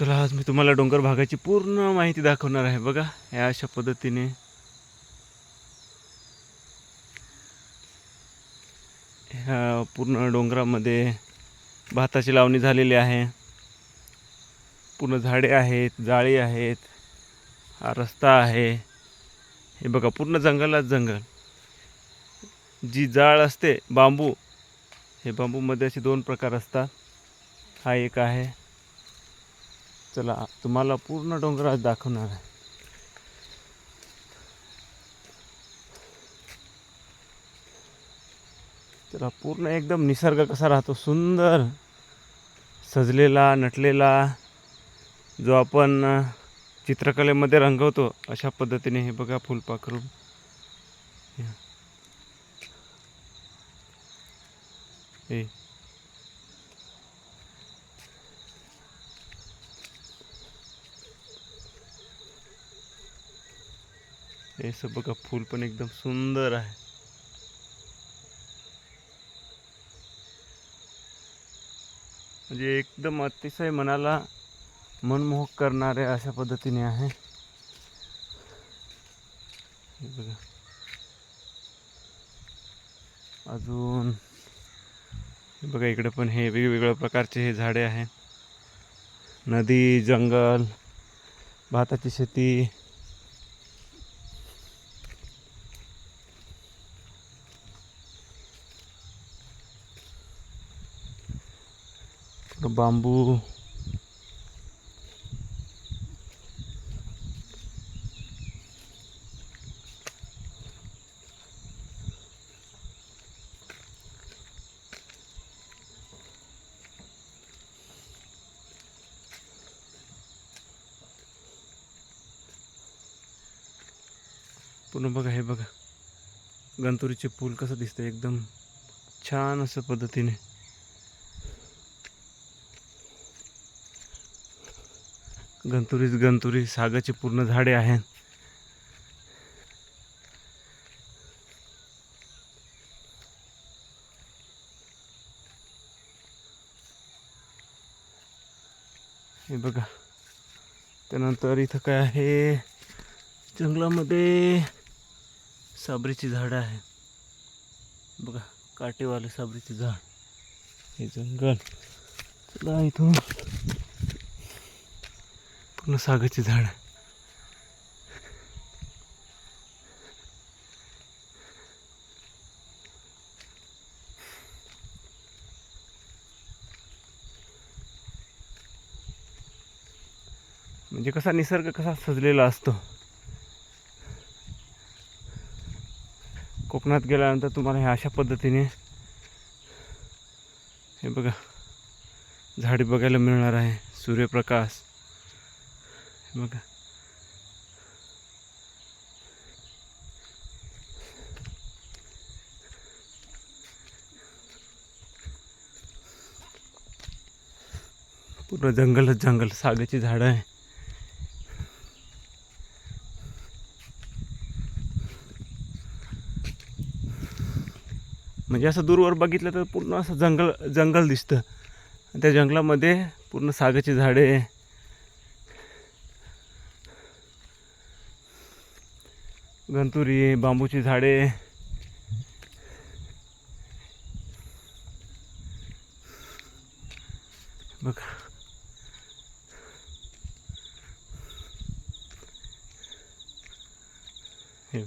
चला आज मी तुम्हाला डोंगर भागाची पूर्ण माहिती दाखवणार आहे. बघा या अशा पद्धतीने. ह्या पूर्ण डोंगरामध्ये भाताची लावणी झालेली आहे. पूर्ण झाडे आहेत जाळी आहेत हा रस्ता आहे. हे बघा पूर्ण जंगलात जंगल. जी जाळ असते बांबू हे बांबूमध्ये असे दोन प्रकार असतात. हा एक आहे. चला तुम्हाला पूर्ण डोंगरात दाखवणार आहे. चला पूर्ण एकदम निसर्ग कसा राहतो सुंदर सजलेला नटलेला जो आपण चित्रकलेमध्ये रंगवतो अशा पद्धतीने हे बघा फुलपाखरू हे. हे असं बघा फूल पण एकदम सुंदर आहे म्हणजे एकदम अतिशय मनाला मनमोहक करणारे अशा पद्धतीने आहे हे बघा। अजून हे बघा इकडे पण हे वेगवेगळ्या प्रकारचे हे झाडे आहे नदी जंगल भाताची शेती पुढं बांबू पूर्ण बघा हे बघा. गंतुरीचे फूल कसं दिसतं एकदम छान असं पद्धतीने. गंतुरीच गंतुरी सागाची पूर्ण झाडे आहेत. हे बघा त्यानंतर इथं काय आहे? जंगलामध्ये साबरीची झाडं आहे बघा काटेवाले साबरीचे झाड. हे जंगल. चला इथून. पूर्ण सागाची झाड. म्हणजे कसा निसर्ग कसा सजलेला असतो. कोकणात गेल्यानंतर तुम्हाला हे अशा पद्धतीने हे बघा झाडे बघायला मिळणार आहे. सूर्यप्रकाश बघा. पूर्ण जंगलच जंगल सागाची झाडं आहे. म्हणजे असं दूरवर बघितलं तर पूर्ण असं जंगल जंगल दिसतं. आणि त्या जंगलामध्ये पूर्ण सागाची झाडे गंतुरी बांबूची झाडे बघा हे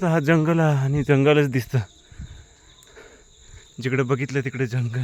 आता हा जंगल आहे आणि जंगलच दिसतं. जिकडं बघितलं तिकडे जंगल.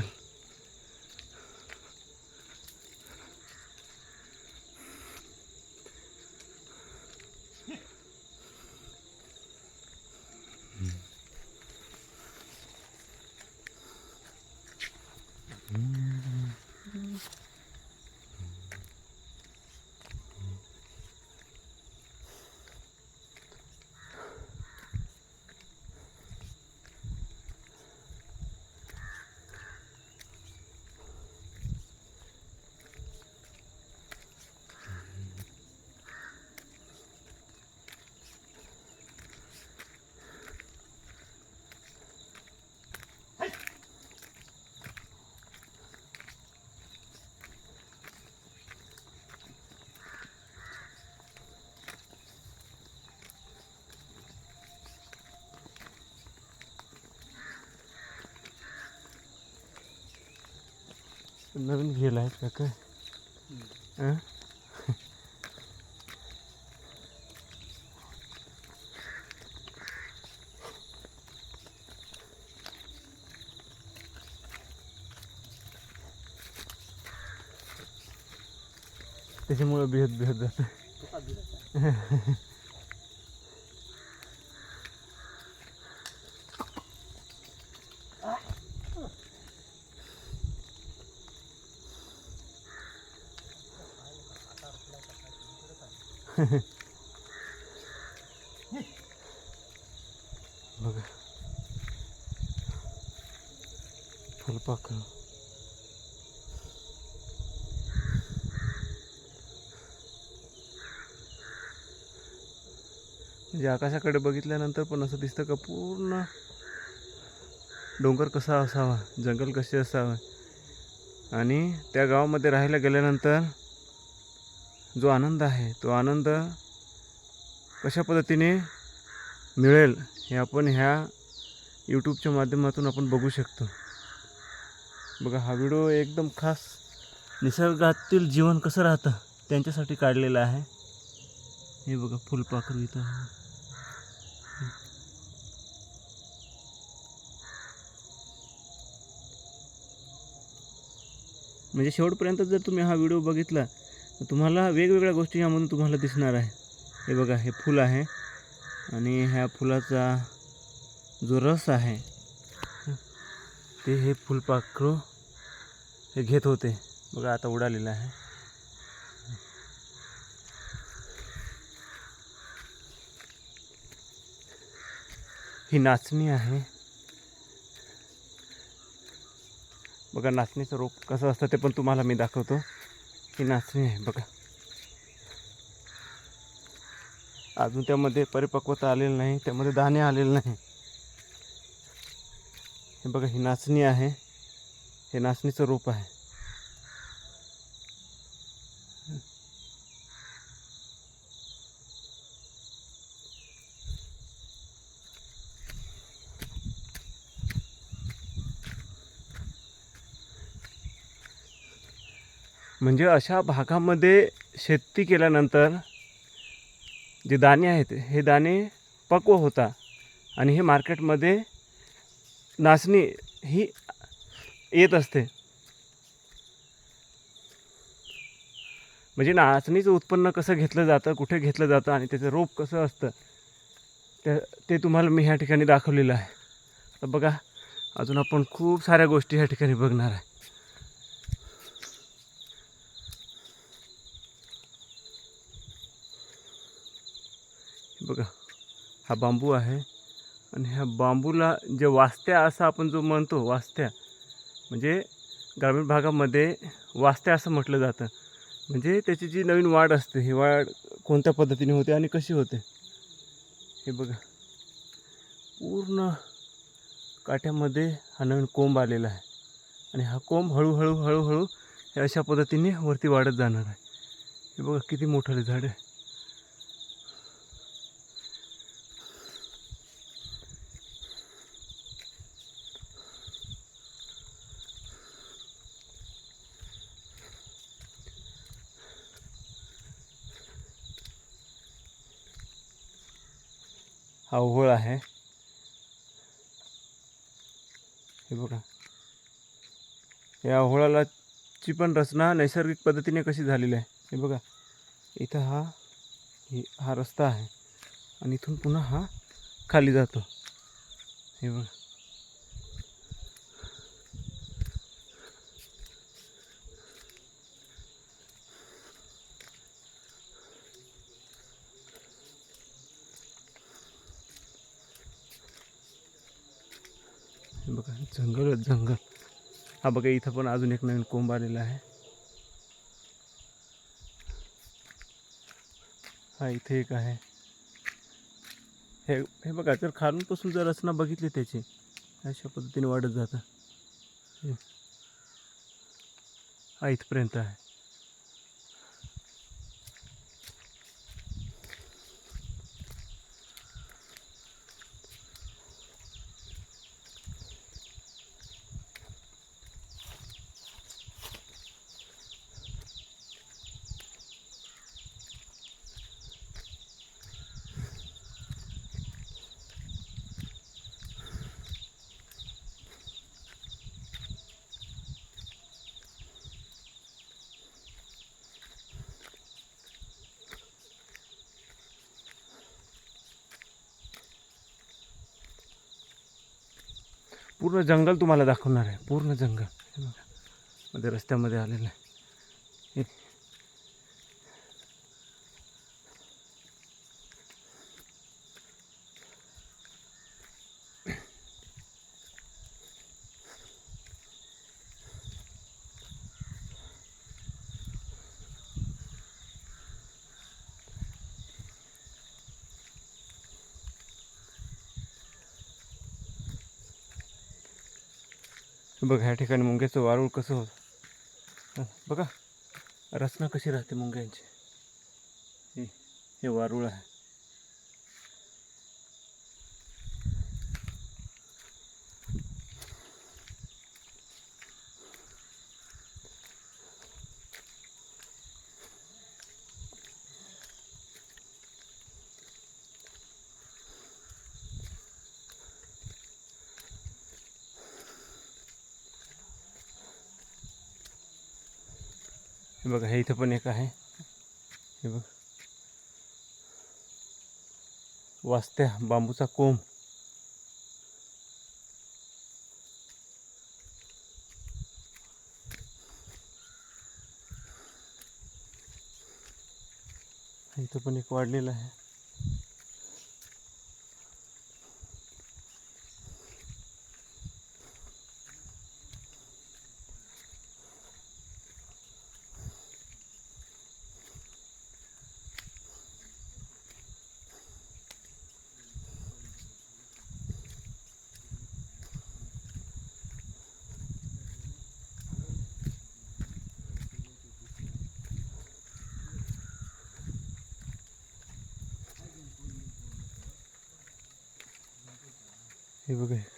नवीन गेला आहेत का काय? त्याच्यामुळं बिहत बिहत जातं बघा. फुलपाखरं म्हणजे आकाशाकडे बघितल्यानंतर पण असं दिसतं का पूर्ण डोंगर कसा असावा जंगल कसे असावं. आणि त्या गावामध्ये राहायला गेल्यानंतर जो आनंद आहे तो आनंद कशा पद्धतीने मिळेल हे आपण ह्या यूट्यूबच्या माध्यमातून आपण बघू शकतो. बघा हा व्हिडिओ एकदम खास निसर्गातील जीवन कसं राहतं त्यांच्यासाठी काढलेलं आहे. हे बघा फुलपाखरू इथं म्हणजे शेवटपर्यंत जर तुम्ही हा व्हिडिओ बघितला तुम्हाला वेगवेगळ्या गोष्टी यामधून तुम्हाला दिसणार आहे. हे बघा हे फुल आहे आणि ह्या फुलाचा जो रस आहे ते हे फुलपाखरू हे घेत होते. बघा आता उडालेलं आहे. ही नाचणी आहे. बघा नाचणीचं रोप कसं असतं ते पण तुम्हाला मी दाखवतो. ही नाचणी आहे बघा. अजून त्यामध्ये परिपक्वता आलेली नाही त्यामध्ये दाणे आलेले नाही. हे बघा ही नाचणी आहे. हे नाचणीचं रूप आहे. म्हणजे अशा भागामध्ये शेती केल्यानंतर जे दाणे आहेत हे दाणे पक्व होता आणि हे मार्केटमध्ये नाचणी ही येत असते. म्हणजे नाचणीचं उत्पन्न कसं घेतलं जातं कुठे घेतलं जातं आणि त्याचं रोप कसं असतं ते ते तुम्हाला मी ह्या ठिकाणी दाखवलेलं आहे. तर बघा अजून आपण खूप साऱ्या गोष्टी ह्या ठिकाणी बघणार आहे. बघा हा बांबू आहे. आणि ह्या बांबूला जे वास्त्या असं आपण जो म्हणतो वास्त्या म्हणजे ग्रामीण भागामध्ये वास्त्या असं म्हटलं जातं. म्हणजे त्याची जी नवीन वाढ असते ही वाढ कोणत्या पद्धतीने होते आणि कशी होते? हे बघा. पूर्ण काठ्यामध्ये हा नवीन कोंब आलेला आहे. आणि हा कोंब हळूहळू हळूहळू हे अशा पद्धतीने वरती वाढत जाणार आहे. हे बघा किती मोठं झाड आहे. अवघड आहे. हे बघा. या अवघळालाची पण रचना नैसर्गिक पद्धतीने कशी झालेली आहे. हे बघा. इथं हा हे हा रस्ता आहे. आणि इथून पुन्हा हा खाली जातो. हे बघा. बघा जंगलच जंगल. हा बघा इथं पण अजून एक नवीन कोंब आलेला आहे. हा इथे एक आहे. हे हे बघा जर खालूनपासून जर रचना बघितली त्याची अशा पद्धतीने वाढत जातं. हा इथपर्यंत आहे. पूर्ण जंगल तुम्हाला दाखवणार आहे. पूर्ण जंगल. मध्ये रस्त्यामध्ये आलेलं आहे. बघा ह्या ठिकाणी मुंग्याचं वारूळ कसं होतं. बघा रचना कशी राहते मुंग्यांची. हे हे वारूळ आहे. हे बघा, हे इथं पण एक आहे. हे बघ. वाचत्या बांबूचा कोंब. इथं पण एक वाढलेलं आहे. हे बघा.